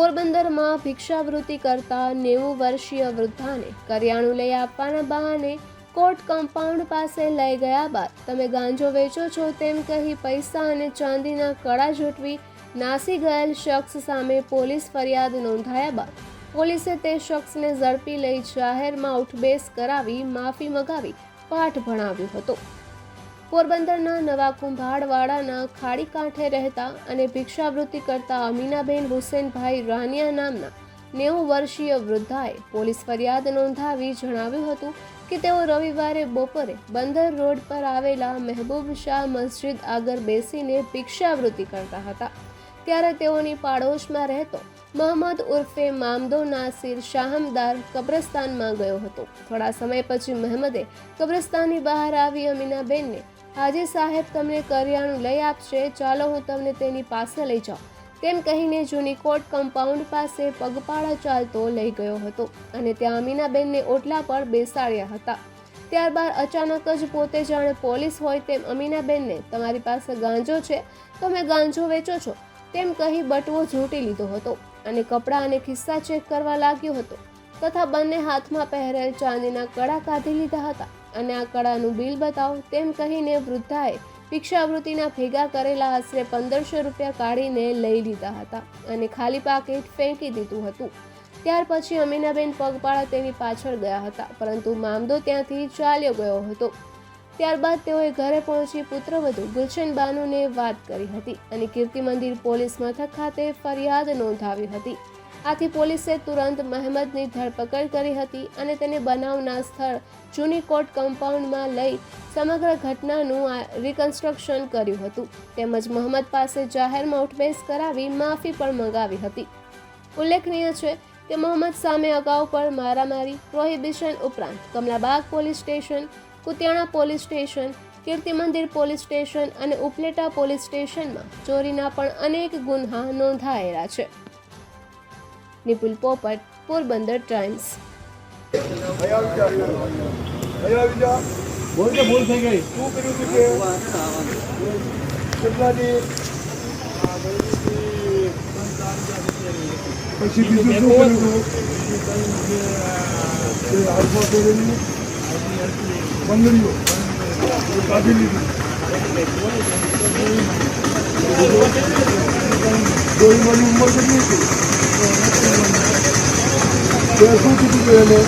પોરબંદરમાં ભિક્ષાવૃત્તિ કરતા નેવું વર્ષીય વૃદ્ધાને કરિયાણું લઈ આપવાના બહાને કોર્ટ કમ્પાઉન્ડ પાસે લઈ ગયા બાદ તમે ગાંજો વેચો છો તેમ કહી પૈસા અને ચાંદીના કડા ઝૂંટવી નાસી ગયેલ શખ્સ સામે પોલીસ ફરિયાદ નોંધાયા બાદ પોલીસે તે શખ્સને ઝડપી લઈ જાહેરમાં ઉઠબેસ કરાવી માફી મગાવી પાઠ ભણાવ્યો હતો. પોરબંદરના નવા કુંભાડવાડાના ખાડી કાંઠે રહેતા અને ભિક્ષાવૃત્તિ કરતા અમીનાબેન હુસેનભાઈ રાનિયા નામના નેવું વર્ષીય વૃદ્ધાએ પોલીસ ફરિયાદ નોંધાવી જણાવ્યું હતું કે તેઓ રવિવારે બપોરે બંદર રોડ પર આવેલા મહેબૂબ શાહ મસ્જિદ આગળ બેસીને ભિક્ષાવૃત્તિ કરતા હતા. ત્યારે તેઓની પાડોશમાં રહેતો મોહમ્મદ ઉર્ફે મામદો નાસિર શાહમદાર કબ્રસ્તાનમાં ગયો હતો. થોડા સમય પછી મહેમદે કબ્રસ્તાનની બહાર આવી અમીનાબેનને હાજી સાહેબ તમને કરિયાણું લઈ આપશે. ચાલો હું તમને તેની પાસે લઈ જાઉં. તેમ કહીને જૂની કોર્ટ કમ્પાઉન્ડ પાસે પગપાળા ચાલતો લઈ ગયો હતો અને ત્યાં અમીનાબેનને ઓટલા પર બેસાડ્યા હતા. ત્યારબાદ અચાનક જ પોતે જાણે પોલીસ હોય તેમ અમીનાબેનને, તમારી પાસે ગાંજો છે? તમે ગાંજો વેચો છો? તેમ કહી બટવો ઝૂંટી લીધો હતો અને કપડાં અને ખિસ્સા ચેક કરવા લાગ્યો હતો તથા બંને હાથમાં પહેરેલ ચાંદીના કડા કાઢી લીધા હતા. અને આ કળાનું બિલ બતાવો. તેમ કહીને વૃદ્ધાએ ભિક્ષાવૃત્તિના ભેગા કરેલા આશરે પંદરસો રૂપિયા કાઢીને લઈ લીધા હતા અને ખાલી પાકીટ ફેંકી દીધું હતું. ત્યાર પછી અમીનાબેન પગપાળા તેની પાછળ ગયા હતા, પરંતુ મામદો ત્યાંથી ચાલ્યો ગયો હતો. ત્યારબાદ તેઓએ ઘરે પહોંચી પુત્રવધુ ગુલશન બાનુને વાત કરી હતી અને કીર્તિ મંદિર પોલીસ મથક ખાતે ફરિયાદ નોંધાવી હતી. આથી પોલીસે તુરંત મહેમદની ધરપકડ કરી હતી અને તેને બનાવના સ્થળ જૂની કોર્ટ કમ્પાઉન્ડમાં લઈ સમગ્ર ઘટનાનું રિકન્સ્ટ્રક્શન કર્યું હતું. તેમજ મોહમ્મદ પાસે જાહેરમાં ઉઠબેસ કરાવી માફી પણ મંગાવી હતી. ઉલ્લેખનીય છે કે મોહમ્મદ સામે અગાઉ પણ મારામારી પ્રોહિબિશન ઉપરાંત Kamlabag police station, Kutiyana police station, Kirti Mandir police station અને ઉપલેટા પોલીસ સ્ટેશનમાં ચોરીના પણ અનેક ગુન્હા નોંધાયેલા છે. નિપુલ પોપટ પોરબંદર ટાઈમ્સ અહીં આવી જા અહીં આવી જા બોલ કે ભૂલ થઈ ગઈ શું કર્યું તું તે કેટલાની પછી બીજું શું કર્યું તું તે આલ્ફા પહેરેલી બંગડીઓ એ કાઢી લીધી ડોહીમાની ઉંમર કેટલી હતી તે શું કીધું તું એને